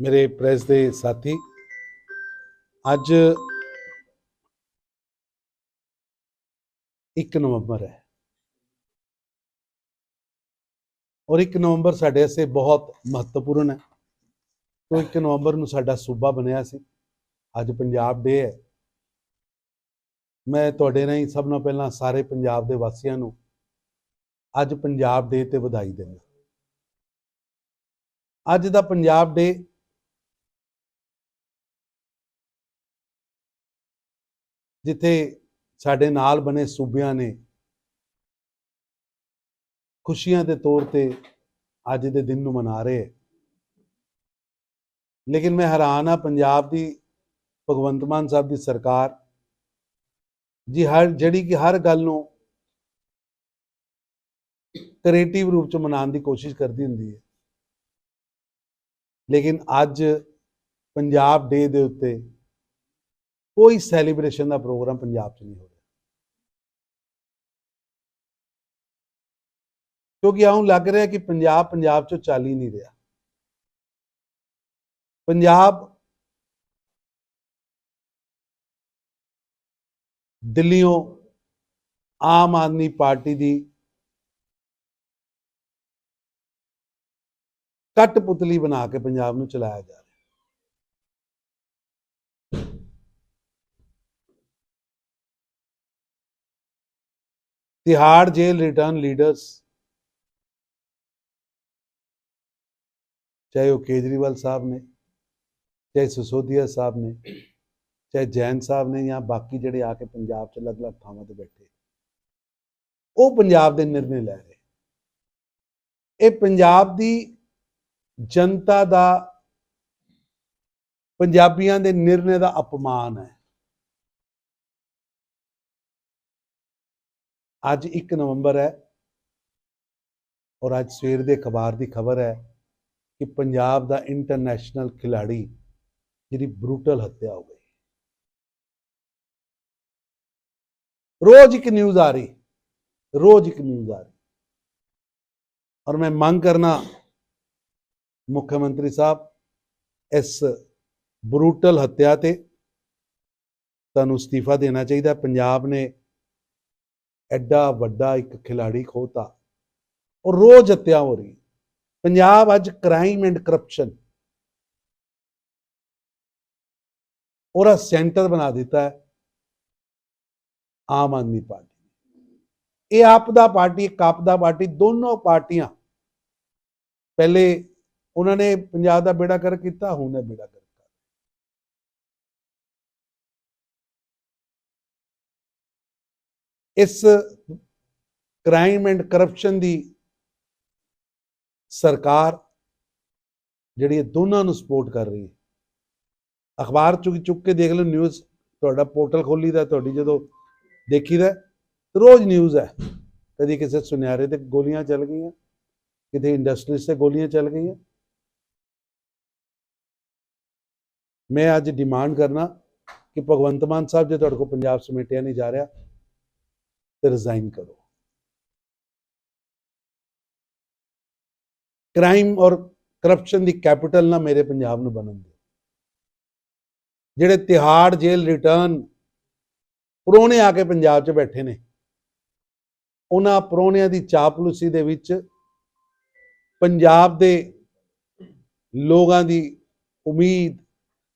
ਮੇਰੇ ਪ੍ਰੈਸ ਦੇ ਸਾਥੀ, ਅੱਜ 1 ਨਵੰਬਰ ਹੈ। ਔਰ 1 ਨਵੰਬਰ ਸਾਡੇ ਵਾਸਤੇ ਬਹੁਤ ਮਹੱਤਵਪੂਰਨ ਹੈ। ਕਿਉਂ 1 ਨਵੰਬਰ ਨੂੰ ਸਾਡਾ ਸੂਬਾ ਬਣਿਆ ਸੀ। ਅੱਜ ਪੰਜਾਬ ਡੇ ਹੈ। ਮੈਂ ਤੁਹਾਡੇ ਨਾਲ ਸਭ ਤੋਂ ਪਹਿਲਾਂ ਸਾਰੇ ਪੰਜਾਬ ਦੇ ਵਾਸੀਆਂ ਨੂੰ ਅੱਜ ਪੰਜਾਬ ਡੇ ਤੇ ਵਧਾਈ ਦਿੰਦਾ। ਅੱਜ ਦਾ ਪੰਜਾਬ ਡੇ ਜਿੱਥੇ ਸਾਡੇ ਨਾਲ ਬਣੇ ਸੂਬਿਆਂ ਨੇ ਖੁਸ਼ੀਆਂ ਦੇ ਤੌਰ ਤੇ ਅੱਜ ਦੇ ਦਿਨ ਨੂੰ ਮਨਾ ਰਹੇ ਹੈ। ਲੇਕਿਨ ਮੈਂ ਹੈਰਾਨ ਆ ਪੰਜਾਬ ਦੀ ਭਗਵੰਤ ਮਾਨ ਸਾਹਿਬ ਦੀ ਸਰਕਾਰ ਜੀ ਹਰ, ਜਿਹੜੀ ਕਿ ਹਰ ਗੱਲ ਨੂੰ ਕ੍ਰੀਏਟਿਵ ਰੂਪ ਚ ਮਨਾਉਣ ਦੀ ਕੋਸ਼ਿਸ਼ ਕਰਦੀ ਹੁੰਦੀ ਹੈ ਲੇਕਿਨ ਅੱਜ ਪੰਜਾਬ ਡੇ ਦੇ ਉੱਤੇ ਕੋਈ ਸੈਲੀਬ੍ਰੇਸ਼ਨ ਦਾ ਪ੍ਰੋਗਰਾਮ ਪੰਜਾਬ 'ਚ ਨਹੀਂ ਹੋ ਰਿਹਾ। ਕਿਉਂਕਿ ਆਉਂ ਲੱਗ ਰਿਹਾ ਕਿ ਪੰਜਾਬ ਪੰਜਾਬ 'ਚੋਂ ਚੱਲ ਹੀ ਨਹੀਂ ਰਿਹਾ। ਪੰਜਾਬ ਦਿੱਲੀੋਂ ਆਮ ਆਦਮੀ ਪਾਰਟੀ ਦੀ ਕਠਪੁਤਲੀ ਬਣਾ ਕੇ ਪੰਜਾਬ ਨੂੰ ਚਲਾਇਆ ਜਾ ਤਿਹਾੜ ਜੇਲ੍ਹ ਰਿਟਰਨ ਲੀਡਰਸ ਚਾਹੇ ਉਹ ਕੇਜਰੀਵਾਲ ਸਾਹਿਬ ਨੇ ਚਾਹੇ ਸਸੋਦੀਆ ਸਾਹਿਬ ਨੇ ਚਾਹੇ ਜੈਨ ਸਾਹਿਬ ਨੇ ਜਾਂ ਬਾਕੀ ਜਿਹੜੇ ਆ ਕੇ ਪੰਜਾਬ 'ਚ ਅਲੱਗ-ਅਲੱਗ ਥਾਵਾਂ ਤੇ ਬੈਠੇ ਉਹ ਪੰਜਾਬ ਦੇ ਨਿਰਣੇ ਲੈ ਰਹੇ ਇਹ ਪੰਜਾਬ ਦੀ ਜਨਤਾ ਦਾ ਪੰਜਾਬੀਆਂ ਦੇ ਨਿਰਣੇ ਦਾ ਅਪਮਾਨ ਹੈ ਅੱਜ 1 ਨਵੰਬਰ ਹੈ ਔਰ ਅੱਜ ਸਵੇਰ ਦੇ ਅਖਬਾਰ ਦੀ ਖਬਰ ਹੈ ਕਿ ਪੰਜਾਬ ਦਾ ਇੰਟਰਨੈਸ਼ਨਲ ਖਿਲਾੜੀ ਜਿਹਦੀ ਬਰੂਟਲ ਹੱਤਿਆ ਹੋ ਗਈ। ਰੋਜ਼ ਇੱਕ ਨਿਊਜ਼ ਆ ਰਹੀ, ਰੋਜ਼ ਇੱਕ ਨਿਊਜ਼ ਆ ਰਹੀ। ਔਰ ਮੈਂ ਮੰਗ ਕਰਨਾ ਮੁੱਖ ਮੰਤਰੀ ਸਾਹਿਬ, ਇਸ ਬਰੂਟਲ ਹੱਤਿਆ ਤੇ ਤੁਹਾਨੂੰ ਅਸਤੀਫਾ ਦੇਣਾ ਚਾਹੀਦਾ। ਪੰਜਾਬ ਨੇ ਐਡਾ ਵੱਡਾ ਇੱਕ ਖਿਲਾੜੀ ਖੋਤਾ। ਔਰ ਰੋਜ਼ ਹੱਤਿਆ ਹੋ ਰਹੀ। ਪੰਜਾਬ ਅੱਜ ਕ੍ਰਾਈਮ ਐਂਡ ਕਰਪਸ਼ਨ ਉਹਦਾ ਸੈਂਟਰ ਬਣਾ ਦਿੱਤਾ ਹੈ। ਆਮ ਆਦਮੀ ਪਾਰਟੀ। ਇਹ ਆਪਦਾ ਪਾਰਟੀ, ਇੱਕ ਆਪਦਾ ਪਾਰਟੀ, ਦੋਨੋਂ ਪਾਰਟੀਆਂ। ਪਹਿਲੇ ਉਹਨਾਂ ਨੇ ਪੰਜਾਬ ਦਾ ਬੇੜਾ ਕਰ ਕੀਤਾ, ਹੁਣ ਇਹ ਬੇੜਾ ਕਰ ਇਸ ਕ੍ਰਾਈਮ ਐਂਡ ਕਰਪਸ਼ਨ ਦੀ ਸਰਕਾਰ ਜਿਹੜੀ ਇਹ ਦੋਨਾਂ ਨੂੰ ਸਪੋਰਟ ਕਰ ਰਹੀ ਹੈ। ਅਖਬਾਰ ਚੁੱਕ ਚੁੱਕ ਕੇ ਦੇਖ ਲਓ ਨਿਊਜ਼ ਤੁਹਾਡਾ ਪੋਰਟਲ ਖੋਲੀ ਦਾ ਤੁਹਾਡੀ ਜਦੋਂ ਦੇਖੀਦਾ, ਰੋਜ਼ ਨਿਊਜ਼ ਹੈ। ਕਦੀ ਕਿਸੇ ਸੁਨਿਆਰੇ ਤੇ ਗੋਲੀਆਂ ਚੱਲ ਗਈਆਂ, ਕਿਤੇ ਇੰਡਸਟਰੀਜ਼ ਤੇ ਗੋਲੀਆਂ ਚੱਲ ਗਈਆਂ। ਮੈਂ ਅੱਜ ਡਿਮਾਂਡ ਕਰਨਾ ਕਿ ਭਗਵੰਤ ਮਾਨ ਸਾਹਿਬ ਜੇ ਤੁਹਾਡੇ ਕੋਲ ਪੰਜਾਬ ਸਮੇਟਿਆ ਨਹੀਂ ਜਾ ਰਿਹਾ ਤੇ ਰਿਜ਼ਾਈਨ ਕਰੋ। ਕ੍ਰਾਈਮ ਔਰ ਕਰਪਸ਼ਨ ਦੀ ਕੈਪੀਟਲ ਨਾ ਮੇਰੇ ਪੰਜਾਬ ਨੂੰ ਬਣਨ ਦਿਓ। ਜਿਹੜੇ ਤਿਹਾੜ ਜੇਲ੍ਹ ਰਿਟਰਨ ਪਰੋਣੇ ਆ ਕੇ ਪੰਜਾਬ 'ਚ ਬੈਠੇ ਨੇ, ਉਹਨਾਂ ਪਰੋਣਿਆਂ ਦੀ ਚਾਪਲੂਸੀ ਦੇ ਵਿੱਚ ਪੰਜਾਬ ਦੇ ਲੋਕਾਂ ਦੀ ਉਮੀਦ,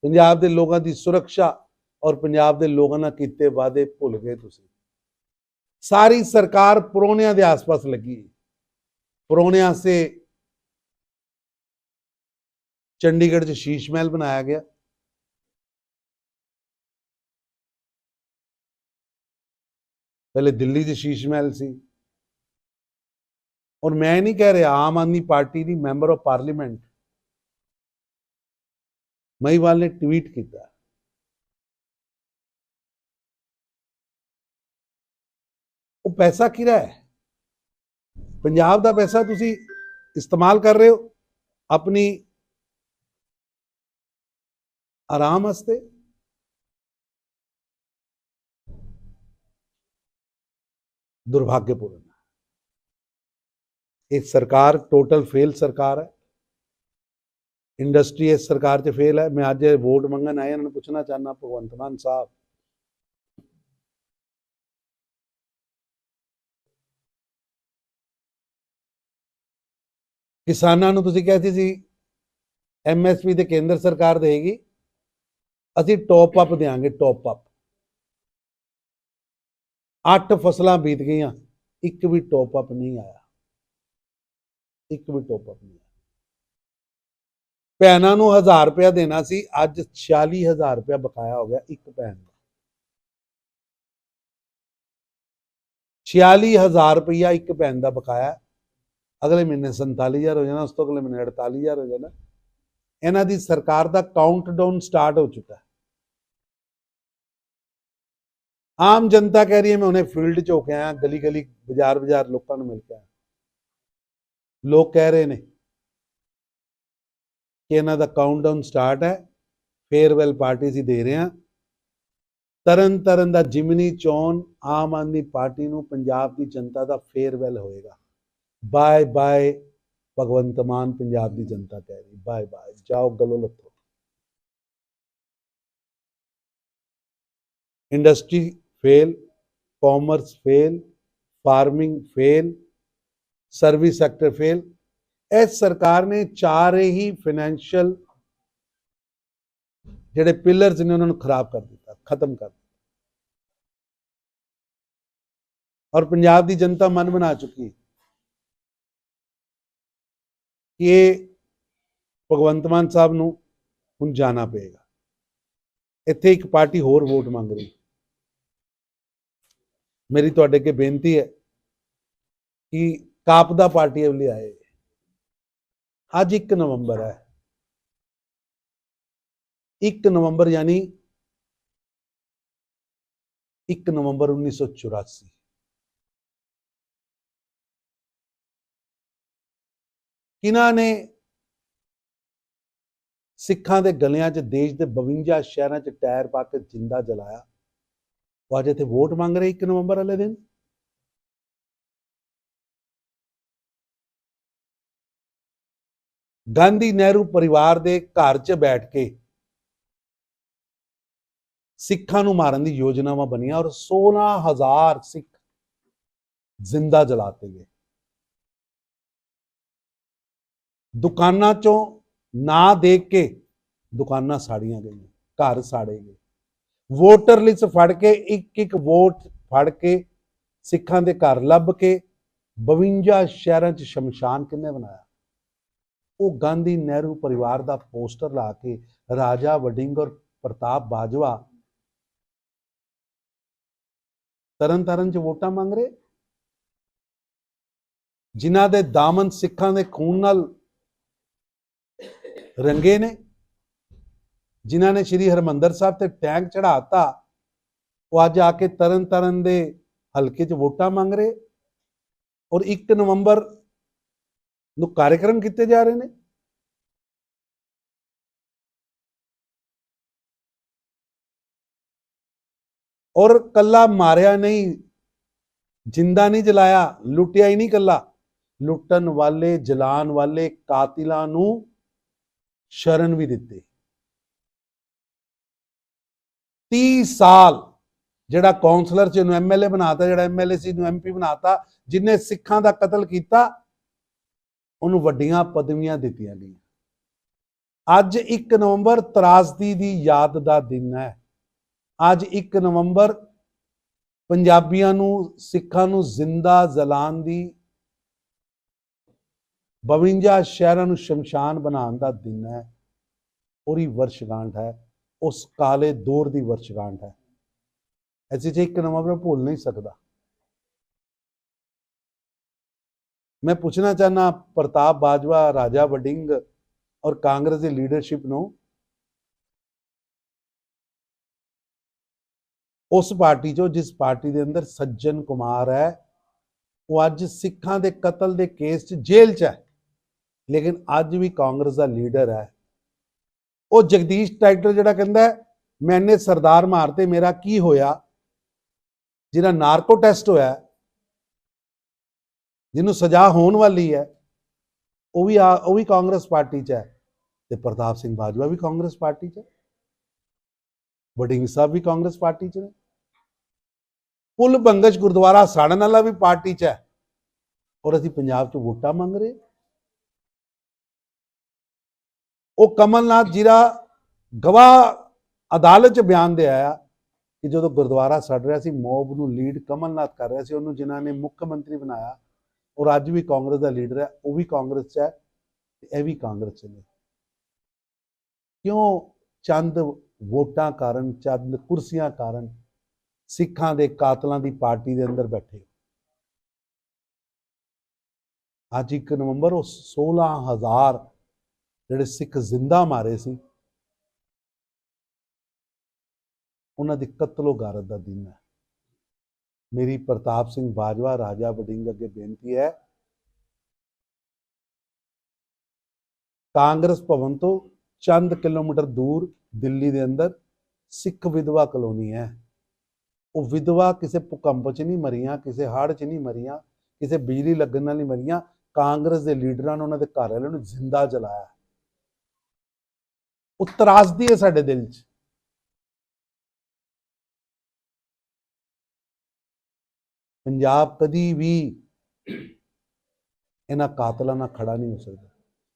ਪੰਜਾਬ ਦੇ ਲੋਕਾਂ ਦੀ ਸੁਰੱਖਿਆ ਔਰ ਪੰਜਾਬ ਦੇ ਲੋਕਾਂ ਨਾਲ ਕੀਤੇ ਵਾਅਦੇ ਭੁੱਲ ਗਏ ਤੁਸੀਂ। ਸਾਰੀ ਸਰਕਾਰ ਪਰੋਣਿਆਂ ਦੇ ਆਸ-ਪਾਸ ਲੱਗੀ ਹੈ। ਪਰੋਣਿਆਂ ਸੇ ਚੰਡੀਗੜ੍ਹ 'ਚ ਸ਼ੀਸ਼ ਮਹਿਲ ਬਣਾਇਆ ਗਿਆ। ਪਹਿਲੇ ਦਿੱਲੀ 'ਚ ਸ਼ੀਸ਼ ਮਹਿਲ ਸੀ। ਔਰ ਮੈਂ ਨਹੀਂ ਕਹਿ ਰਿਹਾ, ਆਮ ਆਦਮੀ ਪਾਰਟੀ ਦੀ ਮੈਂਬਰ ਆਫ ਪਾਰਲੀਮੈਂਟ ਮਹੀਵਾਲ ਨੇ ਟਵੀਟ ਕੀਤਾ। ਉਹ ਪੈਸਾ ਕਿਹੜਾ ਹੈ? ਪੰਜਾਬ ਦਾ ਪੈਸਾ ਤੁਸੀਂ ਇਸਤੇਮਾਲ ਕਰ ਰਹੇ ਹੋ ਆਪਣੀ ਆਰਾਮ ਵਾਸਤੇ? ਦੁਰਭਾਗਯਪੂਰਨ। ਇਹ ਸਰਕਾਰ ਟੋਟਲ ਫੇਲ ਸਰਕਾਰ ਹੈ। ਇੰਡਸਟਰੀ ਇਸ ਸਰਕਾਰ 'ਚ ਫੇਲ ਹੈ। ਮੈਂ ਅੱਜ ਵੋਟ ਮੰਗਣ ਆਇਆ, ਇਹਨਾਂ ਨੂੰ ਪੁੱਛਣਾ ਚਾਹਨਾ ਭਗਵੰਤ ਮਾਨ ਸਾਹਿਬ ਕਿਸਾਨਾਂ ਨੂੰ ਤੁਸੀਂ ਕਹਿੰਦੇ ਸੀ ਐਮਐਸਪੀ ਤੇ ਕੇਂਦਰ ਸਰਕਾਰ ਦੇਗੀ ਅਸੀਂ ਟੌਪ ਅਪ ਦੇਾਂਗੇ ਟੌਪ ਅਪ ਅੱਠ ਫਸਲਾਂ ਬੀਤ ਗਈਆਂ, ਇੱਕ ਵੀ ਟੌਪ ਅਪ ਨਹੀਂ ਆਇਆ। ਇੱਕ ਵੀ ਟੌਪ ਅਪ ਨਹੀਂ ਆਇਆ। ਭੈਣਾਂ ਨੂੰ 1000 ਰੁਪਇਆ ਦੇਣਾ ਸੀ, ਅੱਜ 46000 ਰੁਪਇਆ ਬਕਾਇਆ ਹੋ ਗਿਆ ਇੱਕ ਭੈਣ ਦਾ। 46000 ਰੁਪਇਆ ਇੱਕ ਭੈਣ ਦਾ ਬਕਾਇਆ। ਅਗਲੇ ਮਹੀਨੇ 47000 ਹੋ ਜਾਣਾ, ਉਸ ਤੋਂ ਅਗਲੇ ਮਹੀਨੇ 48000 ਹੋ ਜਾਣਾ। ਇਹਨਾਂ ਦੀ ਸਰਕਾਰ ਦਾ ਕਾਊਂਟਡਾਊਨ ਸਟਾਰਟ ਹੋ ਚੁੱਕਾ ਆਮ ਜਨਤਾ ਕਹਿ ਰਹੀ ਹੈ, ਮੈਂ ਉਹਨੇ ਫੀਲਡ 'ਚ ਹੋ ਕੇ ਆਇਆ ਗਲੀ ਗਲੀ ਬਾਜ਼ਾਰ ਬਾਜ਼ਾਰ ਲੋਕਾਂ ਨੂੰ ਮਿਲ ਕੇ ਆਇਆ। ਲੋਕ ਕਹਿ ਰਹੇ ਨੇ ਕਿ ਇਹਨਾਂ ਦਾ ਕਾਊਂਟਡਾਊਨ ਸਟਾਰਟ ਹੈ ਫੇਅਰਵੈਲ ਪਾਰਟੀ ਅਸੀਂ ਦੇ ਰਹੇ ਹਾਂ। ਤਰਨ ਤਰਨ ਦਾ ਜਿਮਨੀ ਚੋਣ ਆਮ ਆਦਮੀ ਪਾਰਟੀ ਨੂੰ, ਪੰਜਾਬ ਦੀ ਜਨਤਾ ਦਾ ਫੇਅਰਵੈਲ ਹੋਏਗਾ। ਬਾਏ ਬਾਏ ਭਗਵੰਤ ਮਾਨ ਪੰਜਾਬ ਦੀ ਜਨਤਾ ਕਹਿ ਰਹੀ, ਬਾਏ ਬਾਏ, ਜਾਓ ਗਲੋ ਲੱਥੋ। Industry fail, commerce fail, farming fail, service sector fail, ਇਸ ਸਰਕਾਰ ਨੇ ਚਾਰੇ ਹੀ ਫਾਈਨੈਂਸ਼ੀਅਲ ਜਿਹੜੇ ਪਿਲਰਸ ਨੇ ਉਹਨਾਂ ਨੂੰ ਖਰਾਬ ਕਰ ਦਿੱਤਾ, ਖਤਮ ਕਰ ਦਿੱਤਾ। ਔਰ ਪੰਜਾਬ ਦੀ ਜਨਤਾ ਮਨ ਬਣਾ ਚੁੱਕੀ ਹੈ। ਕਿ ਇਹ ਭਗਵੰਤ ਮਾਨ ਸਾਹਿਬ ਨੂੰ ਹੁਣ ਜਾਣਾ ਪਏਗਾ। ਇੱਥੇ ਇੱਕ ਪਾਰਟੀ ਹੋਰ ਵੋਟ ਮੰਗ ਰਹੀ। ਮੇਰੀ ਤੁਹਾਡੇ ਅੱਗੇ ਬੇਨਤੀ ਹੈ ਕਿ ਕਾਪਦਾ ਪਾਰਟੀ ਵੱਲ ਆਏ। ਅੱਜ 1 ਨਵੰਬਰ ਹੈ। 1 ਨਵੰਬਰ ਯਾਨੀ 1 ਨਵੰਬਰ 1984 ਕਿਨਾਂ ਨੇ ਸਿੱਖਾਂ ਦੇ ਗਲਿਆਂ 'ਚ, ਦੇਸ਼ ਦੇ 52 ਸ਼ਹਿਰਾਂ 'ਚ ਟਾਇਰ ਪਾ ਕੇ ਜਿੰਦਾ ਜਲਾਇਆ। ਉਹ ਅੱਜ ਇੱਥੇ ਵੋਟ ਮੰਗ ਰਹੇ 1 ਨਵੰਬਰ ਵਾਲੇ ਦਿਨ। ਗਾਂਧੀ ਨਹਿਰੂ ਪਰਿਵਾਰ ਦੇ ਘਰ 'ਚ ਬੈਠ ਕੇ ਸਿੱਖਾਂ ਨੂੰ ਮਾਰਨ ਦੀ ਯੋਜਨਾਵਾਂ ਬਣੀਆਂ ਔਰ 16000 ਸਿੱਖ ਜ਼ਿੰਦਾ ਜਲਾਤੇ ਗਏ। ਦੁਕਾਨਾਂ ਚੋਂ ਨਾ ਦੇਖ ਕੇ ਦੁਕਾਨਾਂ ਸਾੜੀਆਂ ਗਈਆਂ, ਘਰ ਸਾੜੇ ਗਏ। ਵੋਟਰ ਲਿਸਟ ਫੜ ਕੇ, ਇੱਕ ਇੱਕ ਵੋਟ ਫੜ ਕੇ ਸਿੱਖਾਂ ਦੇ ਘਰ ਲੱਭ ਕੇ 52 ਸ਼ਹਿਰਾਂ 'ਚ ਸ਼ਮਸ਼ਾਨ ਕਿੰਨੇ ਬਣਾਇਆ? ਉਹ ਗਾਂਧੀ ਨਹਿਰੂ ਪਰਿਵਾਰ ਦਾ ਪੋਸਟਰ ਲਾ ਕੇ ਰਾਜਾ ਵਡਿੰਗ ਔਰ ਪ੍ਰਤਾਪ ਬਾਜਵਾ ਤਰਨ ਤਾਰਨ 'ਚ ਵੋਟਾਂ ਮੰਗ ਰਹੇ? ਜਿਨ੍ਹਾਂ ਦੇ ਦਾਮਨ ਸਿੱਖਾਂ ਦੇ ਖੂਨ ਨਾਲ ਰੰਗੇ ਨੇ, ਜਿਨ੍ਹਾਂ ਨੇ ਸ਼੍ਰੀ ਹਰਮੰਦਰ ਸਾਹਿਬ ਤੇ ਟੈਂਕ ਚੜਾਤਾ ਉਹ ਅੱਜ ਆ ਕੇ ਤਰਨ ਤਾਰਨ ਦੇ ਹਲਕੇ 'ਚ ਵੋਟਾਂ ਮੰਗ ਰਹੇ ਔਰ 1 ਨਵੰਬਰ ਨੂੰ ਕਾਰਜਕ੍ਰਮ ਕੀਤੇ ਜਾ ਰਹੇ ਨੇ। ਔਰ ਕੱਲਾ ਮਾਰਿਆ ਨਹੀਂ, ਜਿੰਦਾ ਨਹੀਂ ਜਲਾਇਆ, ਲੁੱਟਿਆ ਹੀ ਨਹੀਂ ਕੱਲਾ। ਲੁੱਟਣ ਵਾਲੇ ਜਲਾਨ ਵਾਲੇ ਕਾਤਿਲਾਂ ਨੂੰ ਸ਼ਰਨ ਵੀ ਦਿੱਤੇ। 30 ਸਾਲ ਜਿਹੜਾ ਕਾਉਂਸਲਰ ਚ ਇਹਨੂੰ ਐਮਐਲਏ ਬਣਾਤਾ, ਜਿਹੜਾ ਐਮਐਲਏ ਸੀ ਨੂੰ ਐਮਪੀ ਬਣਾਤਾ, ਜਿਨੇ ਸਿੱਖਾਂ ਦਾ ਕਤਲ ਕੀਤਾ, ਉਹਨੂੰ ਵੱਡੀਆਂ ਪਦਵੀਆਂ ਦਿੱਤੀਆਂ ਗਈਆਂ। ਅੱਜ 1 ਨਵੰਬਰ ਤਰਾਸਦੀ ਦੀ ਯਾਦ ਦਾ ਦਿਨ ਹੈ। ਅੱਜ 1 ਨਵੰਬਰ ਪੰਜਾਬੀਆਂ ਨੂੰ, ਸਿੱਖਾਂ ਨੂੰ ਜ਼ਿੰਦਾ ਜਲਾਨ ਦੀ 52 ਸ਼ਹਿਰਾਂ ਨੂੰ ਸ਼ਮਸ਼ਾਨ ਬਣਾਉਣ ਦਾ ਦਿਨ ਹੈ। ਉਹਦੀ ਵਰਸ਼ਗਾਂਠ ਹੈ। ਉਸ ਕਾਲੇ ਦੌਰ ਦੀ ਵਰਸ਼ਗਾਂਠ ਹੈ। ਐਸੀ ਜੇ 1 ਨਵੰਬਰ ਭੁੱਲ ਨਹੀਂ ਸਕਦਾ। ਮੈਂ ਪੁੱਛਣਾ ਚਾਹਨਾ ਪ੍ਰਤਾਪ ਬਾਜਵਾ, ਰਾਜਾ ਵਡਿੰਗ ਔਰ ਕਾਂਗਰਸ ਦੀ ਲੀਡਰਸ਼ਿਪ ਨੂੰ ਉਸ ਪਾਰਟੀ ਚੋਂ ਜਿਸ ਪਾਰਟੀ ਦੇ ਅੰਦਰ ਸੱਜਣ ਕੁਮਾਰ ਹੈ, ਉਹ ਅੱਜ ਸਿੱਖਾਂ ਦੇ ਕਤਲ ਦੇ ਕੇਸ 'ਚ ਜੇਲ੍ਹ 'ਚ ਹੈ। ਲੇਕਿਨ ਅੱਜ ਵੀ ਕਾਂਗਰਸ ਦਾ ਲੀਡਰ ਹੈ। ਉਹ ਜਗਦੀਸ਼ ਟਾਈਟਲ ਜਿਹੜਾ ਕਹਿੰਦਾ ਮੈਨੇ ਸਰਦਾਰ ਮਾਰਤੇ ਮੇਰਾ ਕੀ ਹੋਇਆ? ਜਿਹਦਾ ਨਾਰਕੋ ਟੈਸਟ ਹੋਇਆ ਜਿਹਨੂੰ ਸਜ਼ਾ ਹੋਣ ਵਾਲੀ ਹੈ, ਉਹ ਵੀ ਆ- ਉਹ ਵੀ ਕਾਂਗਰਸ ਪਾਰਟੀ 'ਚ ਹੈ ਤੇ ਪ੍ਰਤਾਪ ਸਿੰਘ ਬਾਜਵਾ ਵੀ ਕਾਂਗਰਸ ਪਾਰਟੀ 'ਚ ਹੈ। ਵਡਿੰਗ ਸਾਹਿਬ ਵੀ ਕਾਂਗਰਸ ਪਾਰਟੀ 'ਚ ਨੇ। ਕੁੱਲ ਬੰਗਜ ਗੁਰਦੁਆਰਾ ਸਾੜਨ ਵਾਲਾ ਵੀ ਪਾਰਟੀ 'ਚ ਹੈ। ਔਰ ਅਸੀਂ ਪੰਜਾਬ 'ਚ ਵੋਟਾਂ ਮੰਗ ਰਹੇ ਉਹ ਕਮਲਨਾਥ ਜਿਹੜਾ ਗਵਾਹ ਅਦਾਲਤ 'ਚ ਬਿਆਨ ਦੇ ਆਇਆ ਕਿ ਜਦੋਂ ਗੁਰਦੁਆਰਾ ਸੜ ਰਿਹਾ ਸੀ, ਮੋਬ ਨੂੰ ਲੀਡ ਕਮਲਨਾਥ ਕਰ ਰਿਹਾ ਸੀ, ਉਹਨੂੰ ਜਿਨ੍ਹਾਂ ਨੇ ਮੁੱਖ ਮੰਤਰੀ ਬਣਾਇਆ ਔਰ ਅੱਜ ਵੀ ਕਾਂਗਰਸ ਦਾ ਲੀਡਰ ਹੈ, ਉਹ ਵੀ ਕਾਂਗਰਸ 'ਚ ਹੈ ਤੇ ਇਹ ਵੀ ਕਾਂਗਰਸ 'ਚ ਨੇ। ਕਿਉਂ ਚੰਦ ਵੋਟਾਂ ਕਾਰਨ, ਚੰਦ ਕੁਰਸੀਆਂ ਕਾਰਨ ਸਿੱਖਾਂ ਦੇ ਕਾਤਲਾਂ ਦੀ ਪਾਰਟੀ ਦੇ ਅੰਦਰ ਬੈਠੇ? ਅੱਜ 1 ਨਵੰਬਰ, ਉਹ 16000 ਜਿਹੜੇ ਸਿੱਖ ਜ਼ਿੰਦਾ ਮਾਰੇ ਸੀ, ਉਹਨਾਂ ਦੀ ਕਤਲੋ ਗਾਰਤ ਦਾ ਦਿਨ ਹੈ। ਮੇਰੀ ਪ੍ਰਤਾਪ ਸਿੰਘ ਬਾਜਵਾ, ਰਾਜਾ ਵਡਿੰਗ ਅੱਗੇ ਬੇਨਤੀ ਹੈ, ਕਾਂਗਰਸ ਭਵਨ ਤੋਂ ਚੰਦ ਕਿਲੋਮੀਟਰ ਦੂਰ ਦਿੱਲੀ ਦੇ ਅੰਦਰ ਸਿੱਖ ਵਿਧਵਾ ਕਲੋਨੀ ਹੈ। ਉਹ ਵਿਧਵਾ ਕਿਸੇ ਭੂਕੰਪ 'ਚ ਨਹੀਂ ਮਰੀਆਂ, ਕਿਸੇ ਹੜ੍ਹ 'ਚ ਨਹੀਂ ਮਰੀਆਂ, ਕਿਸੇ ਬਿਜਲੀ ਲੱਗਣ ਨਾਲ ਨਹੀਂ ਮਰੀਆਂ। ਕਾਂਗਰਸ ਦੇ ਲੀਡਰਾਂ ਨੇ ਉਹਨਾਂ ਦੇ ਘਰ ਵਾਲਿਆਂ ਨੂੰ ਜ਼ਿੰਦਾ ਜਲਾਇਆ। ਉਹ ਤਰਾਸਦੀ ਹੈ ਸਾਡੇ ਦਿਲ 'ਚ। ਪੰਜਾਬ ਕਦੀ ਵੀ ਇਹਨਾਂ ਕਾਤਲਾਂ ਨਾਲ ਖੜਾ ਨਹੀਂ ਹੋ ਸਕਦਾ।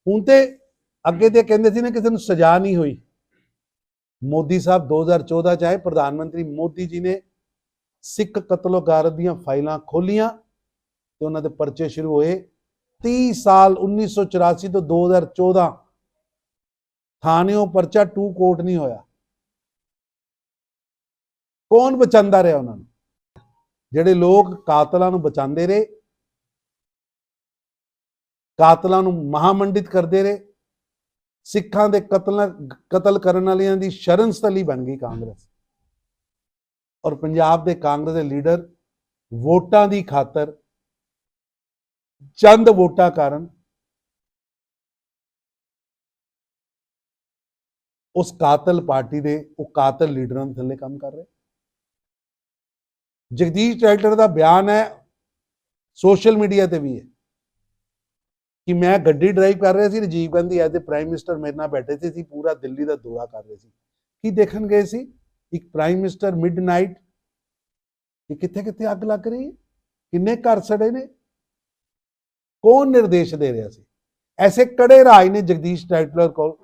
ਹੁਣ ਤੇ ਅੱਗੇ ਤੇ ਕਹਿੰਦੇ ਸੀ ਨਾ ਕਿਸੇ ਨੂੰ ਸਜ਼ਾ ਨਹੀਂ ਹੋਈ। ਮੋਦੀ ਸਾਹਿਬ 2014 ਚ ਆਏ, ਪ੍ਰਧਾਨ ਮੰਤਰੀ ਮੋਦੀ ਜੀ ਨੇ ਸਿੱਖ ਕਤਲੋਗਾਰਤ ਦੀਆਂ ਫਾਈਲਾਂ ਖੋਲੀਆਂ ਤੇ ਉਹਨਾਂ ਦੇ ਪਰਚੇ ਸ਼ੁਰੂ ਹੋਏ। 30 ਸਾਲ 1984 ਤੋਂ 2014 ਥਾਣਿਓਂ ਪਰਚਾ ਟੂ ਕੋਟ ਨਹੀਂ ਹੋਇਆ। ਕੌਣ ਬਚਾਉਂਦਾ ਰਿਹਾ ਉਹਨਾਂ ਨੂੰ? ਜਿਹੜੇ ਲੋਕ ਕਾਤਲਾਂ ਨੂੰ ਬਚਾਉਂਦੇ ਰਹੇ, ਕਾਤਲਾਂ ਨੂੰ ਮਹਾਮੰਡਿਤ ਕਰਦੇ ਰਹੇ, ਸਿੱਖਾਂ ਦੇ ਕਤਲ ਕਤਲ ਕਰਨ ਵਾਲਿਆਂ ਦੀ ਸ਼ਰਨ ਸਥਲੀ ਬਣ ਗਈ ਕਾਂਗਰਸ। ਔਰ ਪੰਜਾਬ ਦੇ ਕਾਂਗਰਸ ਦੇ ਲੀਡਰ ਵੋਟਾਂ ਦੀ ਖਾਤਰ ਚੰਦ ਵੋਟਾਂ ਕਾਰਨ ਉਸ ਕਾਤਲ ਪਾਰਟੀ ਦੇ, ਉਹ ਕਾਤਲ ਲੀਡਰਾਂ ਦੇ ਥੱਲੇ ਕੰਮ ਕਰ ਰਹੇ। ਜਗਦੀਸ਼ ਟਰੈਕਟਰ ਦਾ ਬਿਆਨ ਹੈ, ਸੋਸ਼ਲ ਮੀਡੀਆ ਤੇ ਵੀ ਹੈ, ਕਿ ਮੈਂ ਗੱਡੀ ਡਰਾਈਵ ਕਰ ਰਿਹਾ ਸੀ Rajiv Gandhi as a prime minister ਮੇਰੇ ਨਾਲ ਬੈਠੇ ਸੀ, ਅਸੀਂ ਪੂਰਾ ਦਿੱਲੀ ਦਾ ਦੌਰਾ ਕਰ ਰਹੇ ਸੀ। ਕੀ ਦੇਖਣ ਗਏ ਸੀ? ਇੱਕ ਪ੍ਰਾਈਮ ਮਿਨਿਸਟਰ ਮਿਡਨਾਈਟ ਕਿ ਕਿੱਥੇ ਕਿੱਥੇ ਅੱਗ ਲੱਗ ਰਹੀ ਹੈ? ਕਿੰਨੇ ਘਰ ਸੜੇ ਨੇ? ਕੌਣ ਨਿਰਦੇਸ਼ ਦੇ ਰਿਹਾ ਸੀ? ਐਸੇ ਕੜੇ ਰਾਜ ਨੇ ਜਗਦੀਸ਼ ਟਾਈਟਲਰ ਕੋਲ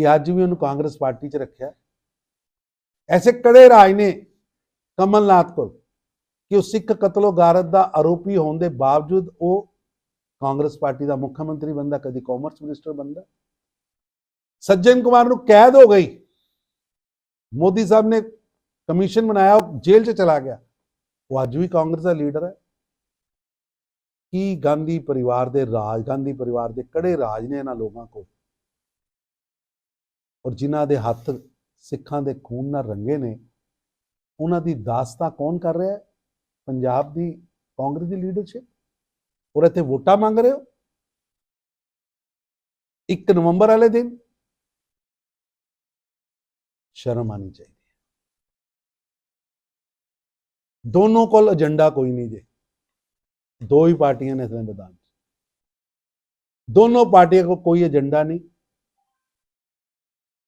ਕਿ ਅੱਜ ਵੀ ਉਹਨੂੰ ਕਾਂਗਰਸ ਪਾਰਟੀ 'ਚ ਰੱਖਿਆ। ਐਸੇ ਕੜੇ ਰਾਜ ਨੇ ਕਮਲਨਾਥ ਕੋਲ ਕਿ ਉਹ ਸਿੱਖ ਕਤਲੋ ਗਾਰਤ ਦਾ ਆਰੋਪੀ ਹੋਣ ਦੇ ਬਾਵਜੂਦ ਉਹ ਕਾਂਗਰਸ ਪਾਰਟੀ ਦਾ ਮੁੱਖ ਮੰਤਰੀ ਬੰਦਾ ਕਦੀ ਕਾਮਰਸ ਮਿਨਿਸਟਰ ਬੰਦਾ ਸੱਜਣ ਕੁਮਾਰ ਨੂੰ ਕੈਦ ਹੋ ਗਈ। ਮੋਦੀ ਸਾਹਿਬ ਨੇ ਕਮਿਸ਼ਨ ਬਣਾਇਆ, ਉਹ ਜੇਲ੍ਹ 'ਚ ਚਲਾ ਗਿਆ। ਉਹ ਅੱਜ ਵੀ ਕਾਂਗਰਸ ਦਾ ਲੀਡਰ ਹੈ। ਕੀ ਗਾਂਧੀ ਪਰਿਵਾਰ ਦੇ ਰਾਜ, ਗਾਂਧੀ ਪਰਿਵਾਰ ਦੇ ਕੜੇ ਰਾਜ ਨੇ ਇਹਨਾਂ ਲੋਕਾਂ ਕੋਲ ਔਰ ਜਿਨ੍ਹਾਂ ਦੇ ਹੱਥ ਸਿੱਖਾਂ ਦੇ ਖੂਨ ਨਾਲ ਰੰਗੇ ਨੇ, ਉਹਨਾਂ ਦੀ ਦਾਸਤਾ ਕੌਣ ਕਰ ਰਿਹਾ ਹੈ? ਪੰਜਾਬ ਦੀ ਕਾਂਗਰਸ ਦੀ ਲੀਡਰਸ਼ਿਪ ਔਰ ਇੱਥੇ ਵੋਟਾਂ ਮੰਗ ਰਹੇ ਹੋ? 1 ਨਵੰਬਰ ਵਾਲੇ ਦਿਨ ਸ਼ਰਮ ਆਣੀ ਚਾਹੀਦੀ ਹੈ। ਦੋਨੋਂ ਕੋਲ ਏਜੰਡਾ ਕੋਈ ਨਹੀਂ ਜੇ। ਦੋ ਹੀ ਪਾਰਟੀਆਂ ਨੇ ਇਸ ਮੈਦਾਨ 'ਚ। ਦੋਨੋਂ ਪਾਰਟੀਆਂ ਕੋਲ ਕੋਈ ਏਜੰਡਾ ਨਹੀਂ।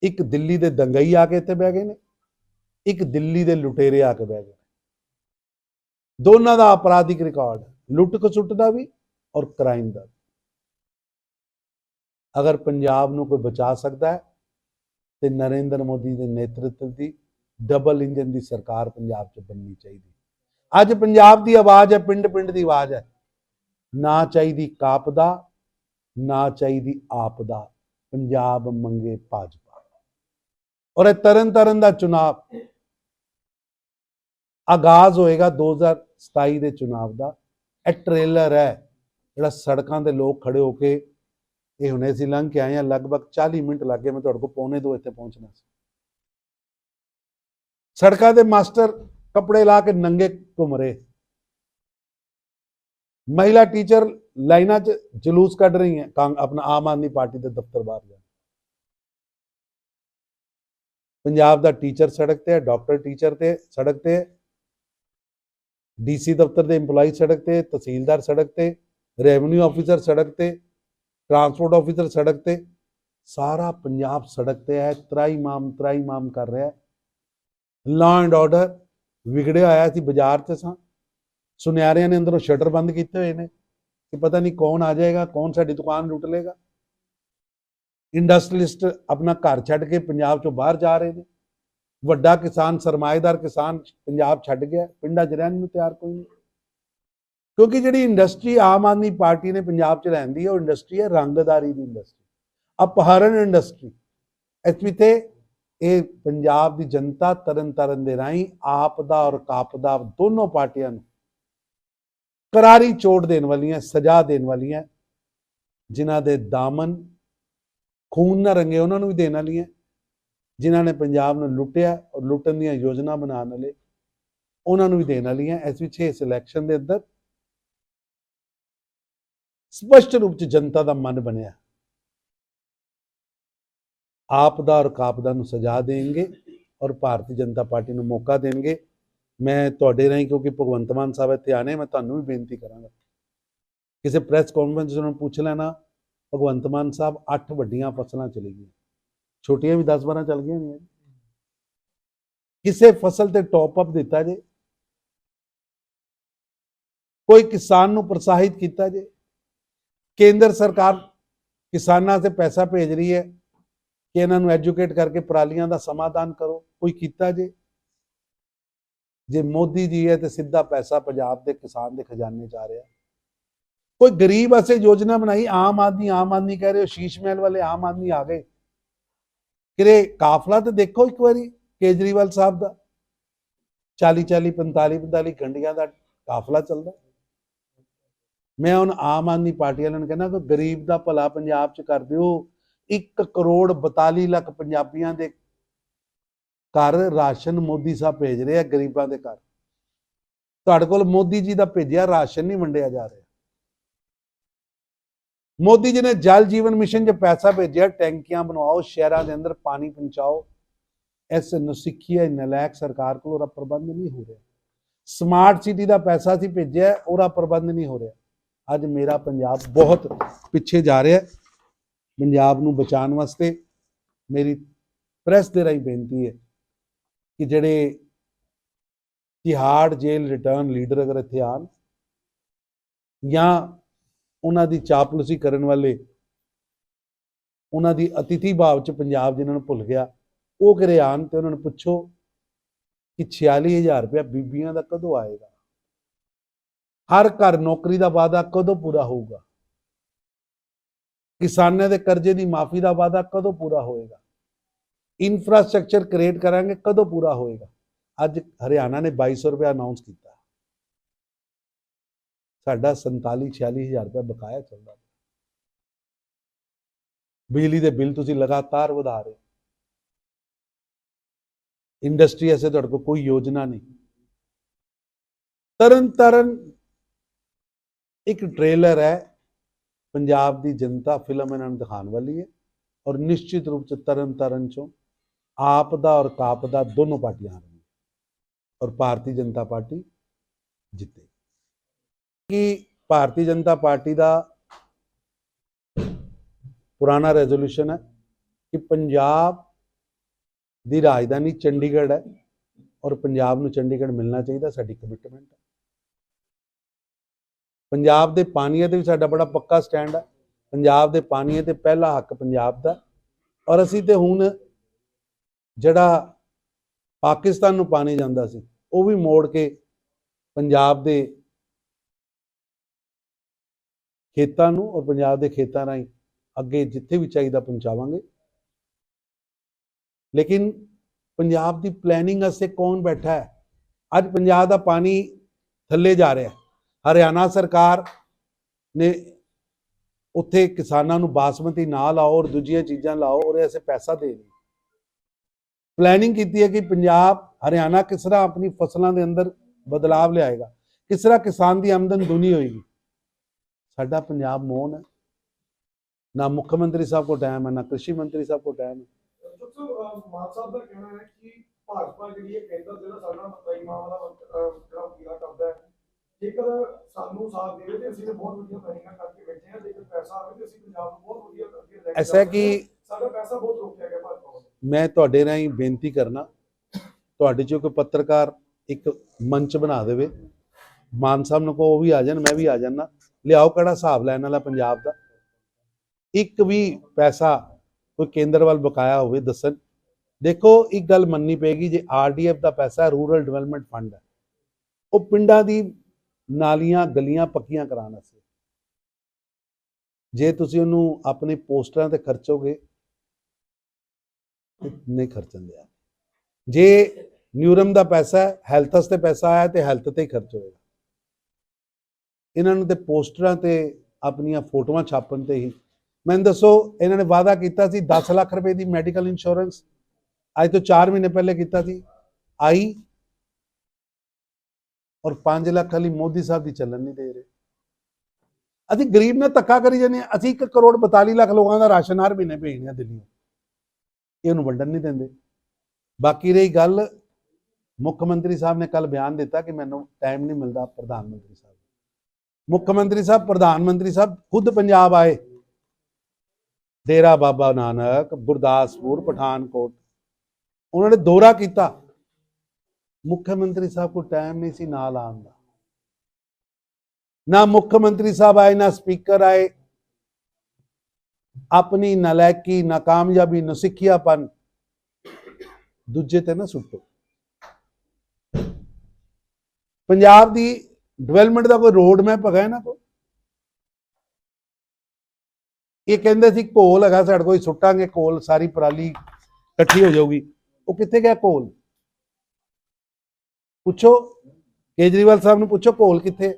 ਇੱਕ ਦਿੱਲੀ ਦੇ ਦੰਗਈ ਆ ਕੇ ਇੱਥੇ ਬਹਿ ਗਏ ਨੇ, ਇੱਕ ਦਿੱਲੀ ਦੇ ਲੁਟੇਰੇ ਆ ਕੇ ਬਹਿ ਗਏ ਦੋਨਾਂ ਦਾ ਅਪਰਾਧਿਕ ਰਿਕਾਰਡ, ਲੁੱਟ ਖਸੁੱਟ ਦਾ ਵੀ ਔਰ ਕ੍ਰਾਈਮ ਦਾ ਵੀ। ਅਗਰ ਪੰਜਾਬ ਨੂੰ ਕੋਈ ਬਚਾ ਸਕਦਾ ਹੈ, ਤੇ ਨਰਿੰਦਰ ਮੋਦੀ ਦੇ ਨੇਤਰਤਵ ਦੀ ਡਬਲ ਇੰਜਨ ਦੀ ਸਰਕਾਰ ਪੰਜਾਬ 'ਚ ਬਣਨੀ ਚਾਹੀਦੀ। ਅੱਜ ਪੰਜਾਬ ਦੀ ਆਵਾਜ਼ ਹੈ ਪਿੰਡ ਪਿੰਡ ਦੀ ਆਵਾਜ਼ ਹੈ। ਨਾ ਚਾਹੀਦੀ ਕਾਪਦਾ ਨਾ ਚਾਹੀਦੀ ਆਪ ਦਾ। ਪੰਜਾਬ ਮੰਗੇ ਭਾਜਪਾ। ਔਰ ਇਹ ਤਰਨ ਤਰਨ ਦਾ ਚੁਣਾਵ। ਆਗਾਜ਼ ਹੋਏਗਾ 2027 ਦੇ ਚੁਣਾਵ ਦਾ। ਇਹ ਟ੍ਰੇਲਰ ਹੈ, ਜਿਹੜਾ ਸੜਕਾਂ ਦੇ ਲੋਕ ਖੜੇ ਹੋ ਕੇ ਇਹ ਹੁਣੇ ਅਸੀਂ ਲੰਘ ਕੇ ਆਏ ਆ ਲਗਭਗ 40 ਮਿੰਟ ਲੱਗੇ ਮੈਂ ਤੁਹਾਡੇ ਕੋਲ ਪੌਣੇ ਦੋ ਇੱਥੇ ਪਹੁੰਚਣਾ ਸੀ। ਸੜਕਾਂ ਦੇ ਮਾਸਟਰ ਕੱਪੜੇ ਲਾ ਕੇ ਨੰਗੇ ਘੁੰਮ ਰਹੇ। ਮਹਿਲਾ ਟੀਚਰ ਲਾਈਨਾਂ 'ਚ ਜਲੂਸ ਕੱਢ ਰਹੀ ਹੈ ਕਾਂ- ਆਪਣਾ ਆਮ ਆਦਮੀ ਪਾਰਟੀ ਦੇ ਦਫ਼ਤਰ ਬਾਹਰ ਜਾ ਪੰਜਾਬ ਦਾ ਟੀਚਰ ਸੜਕ ਤੇ ਹੈ ਡਾਕਟਰ ਟੀਚਰ ਤੇ ਸੜਕ ਤੇ ਹੈ ਡੀਸੀ ਦਫ਼ਤਰ ਦੇ EMPLOYE ਸੜਕ ਤੇ, ਤਹਿਸੀਲਦਾਰ ਸੜਕ ਤੇ ਰੈਵਨਿਊ ਆਫੀਸਰ ਸੜਕ ਤੇ ਟਰਾਂਸਪੋਰਟ ਆਫੀਸਰ ਸੜਕ ਤੇ, ਸਾਰਾ ਪੰਜਾਬ ਸੜਕ ਤੇ ਹੈ ਤਰਾਈ ਮਾਮ ਤਰਾਈ ਮਾਮ ਕਰ ਰਿਹਾ ਹੈ। ਲਾਅ ਐਂਡ ਆਰਡਰ ਵਿਗੜਿਆ ਹੋਇਆ ਸੀ ਬਾਜ਼ਾਰ ਤੇ ਸਾਂ। ਸੁਨਿਆਰਿਆਂ ਨੇ ਅੰਦਰੋਂ ਸ਼ਟਰ ਬੰਦ ਕੀਤੇ ਹੋਏ ਨੇ। ਕਿ ਪਤਾ ਨਹੀਂ ਕੌਣ ਆ ਜਾਏਗਾ, ਕੌਣ ਸਾਡੀ ਦੁਕਾਨ ਲੁੱਟ ਲੇਗਾ ਇੰਡਸਟਰੀਲਿਸਟ ਆਪਣਾ ਘਰ ਛੱਡ ਕੇ ਪੰਜਾਬ ਚੋਂ ਬਾਹਰ ਜਾ ਰਹੇ ਨੇ। ਵੱਡਾ ਕਿਸਾਨ, ਸਰਮਾਏਦਾਰ ਕਿਸਾਨ ਪੰਜਾਬ ਛੱਡ ਗਿਆ। ਪਿੰਡਾਂ 'ਚ ਰਹਿਣ ਨੂੰ ਤਿਆਰ ਕੋਈ ਨਹੀਂ। ਕਿਉਂਕਿ ਜਿਹੜੀ ਇੰਡਸਟਰੀ ਆਮ ਆਦਮੀ ਪਾਰਟੀ ਨੇ ਪੰਜਾਬ 'ਚ ਰਹਿੰਦੀ ਹੈ ਉਹ ਇੰਡਸਟਰੀ ਹੈ ਰੰਗਦਾਰੀ ਦੀ ਇੰਡਸਟਰੀ। ਅਪਹਰਨ ਇੰਡਸਟਰੀ। ਇਸ ਤੇ ਇਹ ਪੰਜਾਬ ਦੀ ਜਨਤਾ ਤਰਨ ਤਾਰਨ ਦੇ ਰਾਹੀਂ ਆਪ ਦਾ ਔਰ ਕਾਪ ਦਾ ਦੋਨੋਂ ਪਾਰਟੀਆਂ ਨੂੰ ਕਰਾਰੀ ਚੋਟ ਦੇਣ ਵਾਲੀਆਂ, ਸਜ਼ਾ ਦੇਣ ਵਾਲੀਆਂ, ਜਿਨ੍ਹਾਂ ਦੇ ਦਾਮਨ ਖੂਨ ਨਾਲ ਰੰਗੇ ਉਹਨਾਂ ਨੂੰ ਵੀ ਦੇਣ ਵਾਲੀਆਂ। ਜਿਨ੍ਹਾਂ ਨੇ ਪੰਜਾਬ ਨੂੰ ਲੁੱਟਿਆ ਔਰ ਲੁੱਟਣ ਦੀਆਂ ਯੋਜਨਾ ਬਣਾਉਣ ਵਾਲੇ ਉਹਨਾਂ ਨੂੰ ਵੀ ਦੇਣ ਵਾਲੀਆਂ ਇਸ ਵਿੱਚ ਇਸ ਇਲੈਕਸ਼ਨ ਦੇ ਅੰਦਰ। ਸਪਸ਼ਟ ਰੂਪ ਚ ਜਨਤਾ ਦਾ ਮਨ ਬਣਿਆ। ਆਪ ਦਾ ਔਰ ਕਾਪਦਾ ਨੂੰ ਸਜ਼ਾ ਦੇਣਗੇ ਔਰ ਭਾਰਤੀ ਜਨਤਾ ਪਾਰਟੀ ਨੂੰ ਮੌਕਾ ਦੇਣਗੇ। ਮੈਂ ਤੁਹਾਡੇ ਰਾਹੀਂ ਕਿਉਂਕਿ ਭਗਵੰਤ ਮਾਨ ਸਾਹਿਬ ਇੱਥੇ ਆਣੇ ਮੈਂ ਤੁਹਾਨੂੰ ਵੀ ਬੇਨਤੀ ਕਰਾਂਗਾ। ਕਿਸੇ ਪ੍ਰੈਸ ਕਾਨਫਰੰਸ ਉਹਨਾਂ ਨੂੰ ਪੁੱਛ ਲੈਣਾ ਭਗਵੰਤ ਮਾਨ ਸਾਹਿਬ ਅੱਠ ਵੱਡੀਆਂ ਫਸਲਾਂ ਚਲੀ ਗਈਆਂ। ਛੋਟੀਆਂ ਵੀ 10 12 ਚੱਲ ਗਈਆਂ ਨੇ। ਕਿਸੇ ਫਸਲ ਤੇ ਟੌਪ ਅਪ ਦਿੱਤਾ ਜੇ। ਕੋਈ ਕਿਸਾਨ ਨੂੰ ਪ੍ਰੋਤਸਾਹਿਤ ਕੀਤਾ ਜੇ। ਕੇਂਦਰ ਸਰਕਾਰ ਕਿਸਾਨਾਂ ਤੇ ਪੈਸਾ ਭੇਜ ਰਹੀ ਹੈ ਕਿ ਇਹਨਾਂ ਨੂੰ ਐਜੂਕੇਟ ਕਰਕੇ ਪਰਾਲੀਆਂ ਦਾ ਸਮਾਧਾਨ ਕਰੋ। ਕੋਈ ਕੀਤਾ ਜੇ? ਜੇ ਮੋਦੀ ਜੀ ਹੈ ਤੇ ਸਿੱਧਾ ਪੈਸਾ ਪੰਜਾਬ ਦੇ ਕਿਸਾਨ ਦੇ ਖਜ਼ਾਨੇ 'ਚ ਆ ਰਿਹਾ। ਕੋਈ ਗਰੀਬ ਵਾਸਤੇ ਯੋਜਨਾ ਬਣਾਈ, ਆਮ ਆਦਮੀ ਆਮ ਆਦਮੀ ਕਹਿ ਰਹੇ ਹੋ, ਸ਼ੀਸ਼ ਮਹਿਲ ਵਾਲੇ ਆਮ ਆਦਮੀ ਆ ਗਏ। ਕਿਰੇ ਕਾਫਲਾ ਤੇ ਦੇਖੋ ਇੱਕ ਵਾਰੀ, ਕੇਜਰੀਵਾਲ ਸਾਹਿਬ ਦਾ। 40 40 45 45 ਗੰਡੀਆਂ ਦਾ ਕਾਫਲਾ ਚੱਲਦਾ। ਮੈਂ ਹੁਣ ਆਮ ਆਦਮੀ ਪਾਰਟੀ ਵਾਲਿਆਂ ਨੂੰ ਕਹਿੰਦਾ ਕਿ ਗਰੀਬ ਦਾ ਭਲਾ ਪੰਜਾਬ 'ਚ ਕਰ ਦਿਓ। 1 ਕਰੋੜ 42 ਲੱਖ ਪੰਜਾਬੀਆਂ ਦੇ ਘਰ ਰਾਸ਼ਨ ਮੋਦੀ ਸਾਹਿਬ ਭੇਜ ਰਹੇ ਆ, ਗਰੀਬਾਂ ਦੇ ਘਰ। ਤੁਹਾਡੇ ਕੋਲ ਮੋਦੀ ਜੀ ਦਾ ਭੇਜਿਆ, ਰਾਸ਼ਨ ਨਹੀਂ ਵੰਡਿਆ ਜਾ ਰਿਹਾ। ਮੋਦੀ ਜੀ ਨੇ ਜਲ ਜੀਵਨ ਮਿਸ਼ਨ 'ਚ ਪੈਸਾ ਭੇਜਿਆ, ਟੈਂਕੀਆਂ ਬਣਵਾਓ, ਸ਼ਹਿਰਾਂ ਦੇ ਅੰਦਰ ਪਾਣੀ ਪਹੁੰਚਾਓ। ਇਸ ਨਸਿੱਖੀਆ ਨਲਾਇਕ ਸਰਕਾਰ ਕੋਲ ਉਹਦਾ ਪ੍ਰਬੰਧ ਨਹੀਂ ਹੋ ਰਿਹਾ। ਸਮਾਰਟ ਸਿਟੀ ਦਾ ਪੈਸਾ ਸੀ ਭੇਜਿਆ, ਉਹਦਾ ਪ੍ਰਬੰਧ ਨਹੀਂ ਹੋ ਰਿਹਾ। ਅੱਜ ਮੇਰਾ ਪੰਜਾਬ ਬਹੁਤ ਪਿੱਛੇ ਜਾ ਰਿਹਾ ਪੰਜਾਬ ਨੂੰ ਬਚਾਉਣ ਵਾਸਤੇ ਮੇਰੀ ਪ੍ਰੈਸ ਦੇ ਰਾਹੀਂ ਬੇਨਤੀ ਹੈ ਕਿ ਜਿਹੜੇ ਤਿਹਾੜ ਜੇਲ੍ਹ ਰਿਟਰਨ ਲੀਡਰ ਅਗਰ ਇੱਥੇ ਆਣ ਜਾਂ ਉਹਨਾਂ ਦੀ ਚਾਪਲੂਸੀ ਕਰਨ ਵਾਲੇ, ਉਹਨਾਂ ਦੀ ਅਤਿਥੀ ਭਾਵ ਚ ਪੰਜਾਬ ਜਿਨ੍ਹਾਂ ਨੂੰ ਭੁੱਲ ਗਿਆ, ਉਹ ਕਰੇ ਆਣ ਤੇ ਉਹਨਾਂ ਨੂੰ ਪੁੱਛੋ ਕਿ 46000 ਰੁਪਇਆ ਬੀਬੀਆਂ ਦਾ ਕਦੋਂ ਆਏਗਾ? ਹਰ ਘਰ ਨੌਕਰੀ ਦਾ ਵਾਅਦਾ ਕਦੋਂ ਪੂਰਾ ਹੋਊਗਾ? ਕਿਸਾਨਾਂ ਦੇ ਕਰਜ਼ੇ ਦੀ ਮਾਫੀ ਦਾ ਵਾਅਦਾ ਕਦੋਂ ਪੂਰਾ ਹੋਏਗਾ? ਇਨਫਰਾਸਟ੍ਰਕਚਰ ਕ੍ਰੀਏਟ ਕਰਾਂਗੇ ਕਦੋਂ ਪੂਰਾ ਹੋਏਗਾ? ਅੱਜ ਹਰਿਆਣਾ ਨੇ 2200 ਰੁਪਏ ਅਨਾਉਂਸ ਕੀਤਾ। ਸਾਡਾ 47 46000 ਰੁਪਏ ਬਕਾਇਆ ਚੱਲਦਾ ਬਿਜਲੀ ਦੇ ਬਿੱਲ ਤੁਸੀਂ ਲਗਾਤਾਰ ਵਧਾ ਰਹੇ ਇੰਡਸਟਰੀ ਐਸੇ ਤੁਹਾਡੇ ਕੋਲ ਕੋਈ ਯੋਜਨਾ ਨਹੀਂ। ਤਰਨ ਤਰਨ ਇੱਕ ਟ੍ਰੇਲਰ ਹੈ, ਪੰਜਾਬ ਦੀ ਜਨਤਾ ਫਿਲਮ ਇਹਨਾਂ ਨੂੰ ਦਿਖਾਉਣ ਵਾਲੀ ਹੈ ਔਰ ਨਿਸ਼ਚਿਤ ਰੂਪ ਚ ਤਰਨ ਤਰਨ ਚੋਂ ਆਪ ਦਾ ਔਰ ਕਾਪ ਦਾ ਦੋਨੋਂ ਪਾਰਟੀਆਂ ਆ ਰਹੀਆਂ ਔਰ ਭਾਰਤੀ ਜਨਤਾ ਪਾਰਟੀ ਜਿੱਤੇ। ਕਿ ਭਾਰਤੀ ਜਨਤਾ ਪਾਰਟੀ ਦਾ ਪੁਰਾਣਾ ਰੈਜ਼ੋਲੂਸ਼ਨ ਹੈ ਕਿ ਪੰਜਾਬ ਦੀ ਰਾਜਧਾਨੀ ਚੰਡੀਗੜ੍ਹ ਹੈ ਔਰ ਪੰਜਾਬ ਨੂੰ ਚੰਡੀਗੜ੍ਹ ਮਿਲਣਾ ਚਾਹੀਦਾ, ਸਾਡੀ ਕਮਿਟਮੈਂਟ ਹੈ। ਪੰਜਾਬ ਦੇ ਪਾਣੀਆਂ ਤੇ ਵੀ ਸਾਡਾ ਬੜਾ ਪੱਕਾ ਸਟੈਂਡ ਹੈ। ਪੰਜਾਬ ਦੇ ਪਾਣੀਆਂ ਤੇ ਪਹਿਲਾ ਹੱਕ ਪੰਜਾਬ ਦਾ ਔਰ ਅਸੀਂ ਤੇ ਹੁਣ ਜਿਹੜਾ ਪਾਕਿਸਤਾਨ ਨੂੰ ਪਾਣੀ ਜਾਂਦਾ ਸੀ, ਉਹ ਵੀ ਮੋੜ ਕੇ ਪੰਜਾਬ ਦੇ ਖੇਤਾਂ ਨੂੰ ਔਰ ਪੰਜਾਬ ਦੇ ਖੇਤਾਂ ਰਾਹੀਂ ਅੱਗੇ ਜਿੱਥੇ ਵੀ ਚਾਹੀਦਾ ਪਹੁੰਚਾਵਾਂਗੇ। ਲੇਕਿਨ ਪੰਜਾਬ ਦੀ ਪਲੈਨਿੰਗ ਵਾਸਤੇ ਕੌਣ ਬੈਠਾ ਹੈ? ਅੱਜ ਪੰਜਾਬ ਦਾ ਪਾਣੀ ਥੱਲੇ ਜਾ ਰਿਹਾ ਹੈ। ਹਰਿਆਣਾ ਸਰਕਾਰ ਨੇ ਉੱਥੇ ਕਿਸਾਨਾਂ ਨੂੰ ਬਾਸਮਤੀ ਨਾ ਲਾਓ ਔਰ ਦੂਜੀਆਂ ਚੀਜ਼ਾਂ ਲਾਓ, ਔਰ ਐਸੇ ਪੈਸਾ ਦੇ ਰਹੀ ਪਲੈਨਿੰਗ ਕੀਤੀ ਹੈ ਕਿ ਪੰਜਾਬ, ਹਰਿਆਣਾ ਕਿਸ ਤਰ੍ਹਾਂ ਆਪਣੀ ਫਸਲਾਂ ਦੇ ਅੰਦਰ ਬਦਲਾਵ ਲਿਆਏਗਾ। ਕਿਸ ਤਰ੍ਹਾਂ ਕਿਸਾਨ ਦੀ ਆਮਦਨ ਦੁਨੀ ਹੋਏਗੀ। ਸਾਡਾ ਪੰਜਾਬ ਮੌਨ ਹੈ। ਨਾ ਮੁੱਖ ਮੰਤਰੀ ਸਾਹਿਬ ਕੋ ਟਾਈਮ ਹੈ ਨਾ ਕ੍ਰਿਸ਼ੀ ਮੰਤਰੀ ਸਾਹਿਬ ਕੋ ਟਾਈਮ ਹੈ। ਦੋਸਤੋ ਅਹ ਮਾਨ ਸਾਹਿਬ ਦਾ ਕਹਿਣਾ ਹੈ ਕਿ ਭਾਜਪਾ ਜਿਹੜੀ ਹੈ ਕੇਂਦਰ ਦੇ ਨਾਲ ਸਾਡਾ ਮਤਈ ਮਾਂ ਵਾਲਾ ਅਹ ਜਿਹੜਾ ਵਕੀਲਾ ਕਰਦਾ ਹੈ। ਜੇਕਰ ਸਾਨੂੰ ਸਾਥ ਦੇਵੇ ਤੇ ਅਸੀਂ ਤਾਂ ਬਹੁਤ ਵਧੀਆ ਪਲੈਨਿੰਗਾਂ ਕਰਕੇ ਬੈਠੇ ਹਾਂ। ਜੇਕਰ ਪੈਸਾ ਆਵੇ ਤੇ ਅਸੀਂ ਪੰਜਾਬ ਨੂੰ ਬਹੁਤ ਵਧੀਆ ਅੱਗੇ ਲੈ ਕੇ ਐਸਾ ਕਿ ਸਕਦੇ ਹਾਂ। ਸਾਡਾ ਪੈਸਾ ਬਹੁਤ ਰੋਕਿਆ ਗਿਆ ਭਾਜਪਾ ਵੱਲੋਂ। ਮੈਂ ਤੁਹਾਡੇ ਰਾਹੀਂ ਬੇਨਤੀ ਕਰਨਾ ਤੁਹਾਡੇ ਚੋਂ ਕੋਈ ਪੱਤਰਕਾਰ ਇੱਕ ਮੰਚ ਬਣਾ ਦੇਵੇ। ਮਾਨ ਸਾਹਿਬ ਨੂੰ ਕੋ ਉਹ ਵੀ ਆ ਜਾਣ ਮੈਂ ਵੀ ਆ ਜਾਣਾ। ਲਿਆਓ ਕਿਹੜਾ ਹਿਸਾਬ ਲੈਣ ਵਾਲਾ ਪੰਜਾਬ ਦਾ? ਇੱਕ ਵੀ ਪੈਸਾ ਕੋਈ ਕੇਂਦਰ ਵੱਲ ਬਕਾਇਆ ਹੋਵੇ ਦੱਸਣ। ਦੇਖੋ, ਇੱਕ ਗੱਲ ਮੰਨਣੀ ਪਏਗੀ, ਜੇ ਆਰਡੀਐਫ ਦਾ ਪੈਸਾ ਰੂਰਲ ਡਿਵੈਲਪਮੈਂਟ ਫੰਡ ਹੈ, ਉਹ ਪਿੰਡਾਂ ਦੀ ਨਾਲੀਆਂ, ਗਲੀਆਂ ਪੱਕੀਆਂ ਕਰਾਉਣ ਵਾਸਤੇ। ਜੇ ਤੁਸੀਂ ਉਹਨੂੰ ਆਪਣੇ ਪੋਸਟਰਾਂ ਤੇ ਖਰਚੋਗੇ ਨਹੀਂ ਖਰਚਣ ਦਿਆ। ਜੇ ਨਿਊਰਮ ਦਾ ਪੈਸਾ ਹੈ, ਹੈਲਥ ਵਾਸਤੇ ਪੈਸਾ ਆਇਆ, ਤੇ ਹੈਲਥ ਤੇ ਹੀ ਖਰਚ ਹੋਏਗਾ। ਇਹਨਾਂ ਨੂੰ ਤੇ ਪੋਸਟਰਾਂ ਤੇ ਆਪਣੀਆਂ ਫੋਟੋਆਂ ਛਾਪਣ ਤੇ ਹੀ। ਮੈਨੂੰ ਦੱਸੋ, ਇਹਨਾਂ ਨੇ ਵਾਅਦਾ ਕੀਤਾ ਸੀ 10 ਲੱਖ ਰੁਪਏ ਦੀ ਮੈਡੀਕਲ ਇੰਸ਼ੋਰੈਂਸ। ਅੱਜ ਤੋਂ 4 ਮਹੀਨੇ ਪਹਿਲੇ ਕੀਤਾ ਸੀ। ਆਈ ਔਰ 5 ਲੱਖ ਵਾਲੀ ਮੋਦੀ ਸਾਹਿਬ ਦੀ ਚੱਲਣ ਨਹੀਂ ਦੇ ਰਹੇ। ਅਸੀਂ ਗਰੀਬ ਨਾਲ ਧੱਕਾ ਕਰੀ ਜਾਂਦੇ ਹਾਂ। ਅਸੀਂ 1 ਕਰੋੜ 42 ਲੱਖ ਲੋਕਾਂ ਦਾ ਰਾਸ਼ਨ ਹਰ ਮਹੀਨੇ ਭੇਜਦੇ ਹਾਂ ਦਿੱਲੀ। ਇਹ ਉਹਨੂੰ ਵੰਡਣ ਨਹੀਂ ਦਿੰਦੇ। ਬਾਕੀ ਰਹੀ ਗੱਲ, ਮੁੱਖ ਮੰਤਰੀ ਸਾਹਿਬ ਨੇ ਕੱਲ ਬਿਆਨ ਦਿੱਤਾ ਕਿ ਮੈਨੂੰ ਟਾਈਮ ਨਹੀਂ ਮਿਲਦਾ ਪ੍ਰਧਾਨ ਮੰਤਰੀ ਸਾਹਿਬ ਮੁੱਖ ਮੰਤਰੀ ਸਾਹਿਬ, ਪ੍ਰਧਾਨ ਮੰਤਰੀ ਸਾਹਿਬ, ਖੁਦ ਪੰਜਾਬ ਆਏ। ਡੇਰਾ ਬਾਬਾ ਨਾਨਕ, ਗੁਰਦਾਸਪੁਰ, ਪਠਾਨਕੋਟ। ਉਹਨਾਂ ਨੇ ਦੌਰਾ ਕੀਤਾ। ਮੁੱਖ ਮੰਤਰੀ ਸਾਹਿਬ ਕੋਲ ਟਾਈਮ ਨਹੀਂ ਸੀ ਨਾਲ ਆਉਣ ਦਾ। ਨਾ ਮੁੱਖ ਮੰਤਰੀ ਸਾਹਿਬ ਆਏ, ਨਾ ਸਪੀਕਰ ਆਏ। ਆਪਣੀ ਨਲਾਇਕੀ, ਨਾਕਾਮਯਾਬੀ, ਨਸਿੱਖਿਆਪਨ ਦੂਜੇ ਤੇ ਨਾ ਸੁੱਟੋ। ਪੰਜਾਬ ਦੀ ਡਿਵੈਲਪਮੈਂਟ ਦਾ ਕੋਈ ਰੋਡ ਮੈਪ ਹੈਗਾ ਇਹਨਾਂ ਕੋਲ? ਇਹ ਕਹਿੰਦੇ ਸੀ ਕੋਲ ਹੈਗਾ ਸਾਡੇ ਕੋਈ ਸੁੱਟਾਂਗੇ ਕੋਲ ਸਾਰੀ ਪਰਾਲੀ ਇਕੱਠੀ ਹੋ ਜਾਊਗੀ। ਉਹ ਕਿੱਥੇ ਗਿਆ ਕੋਲ? ਪੁੱਛੋ ਕੇਜਰੀਵਾਲ ਸਾਹਿਬ ਨੂੰ ਪੁੱਛੋ ਕੋਲ ਕਿੱਥੇ?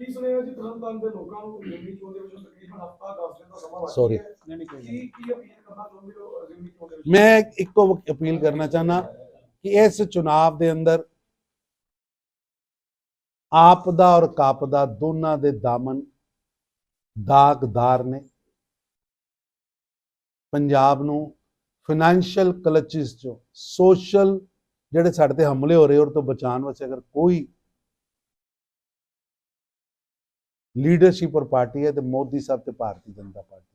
ਕੀ ਸੁਣਿਆ ਜੀ ਤਰਨਤਾਰਨ ਦੇ ਲੋਕਾਂ ਨੂੰ ਜ਼ਿਮਨੀ ਚੋਣ ਦੇ ਵਿੱਚ ਤਕਰੀਬਨ ਹਫਤਾ 10 ਦਿਨ ਦਾ ਸਮਾਂ ਬਾਕੀ Sorry. ਹੈ ਕੀ ਕੀ ਅਪੀਲ ਕਰਨਾ ਚਾਹੁੰਦੇ ਹੋ ਜ਼ਿਮਨੀ ਚੋਣ ਦੇ ਵਿੱਚ ਮੈਂ ਇੱਕੋ ਅਪੀਲ ਕਰਨਾ ਚਾਹਨਾ ਕਿ ਇਸ ਚੁਣਾਵ ਦੇ ਅੰਦਰ ਆਪ ਦਾ ਔਰ ਕਾਪ ਦਾ ਦੋਨਾਂ ਦੇ ਦਾਮਨ ਦਾਗਦਾਰ ਨੇ। ਪੰਜਾਬ ਨੂੰ ਫਾਈਨੈਂਸ਼ੀਅਲ ਕਲਚਿਸ ਚੋਂ ਸੋਸ਼ਲ ਜਿਹੜੇ ਸਾਡੇ ਤੇ ਹਮਲੇ ਹੋ ਰਹੇ ਔਰ ਤੋਂ ਬਚਾਉਣ ਵਾਸਤੇ ਅਗਰ ਕੋਈ ਲੀਡਰਸ਼ਿਪ ਔਰ ਪਾਰਟੀ ਹੈ, ਤੇ ਮੋਦੀ ਸਾਹਿਬ ਤੇ ਭਾਰਤੀ ਜਨਤਾ ਪਾਰਟੀ।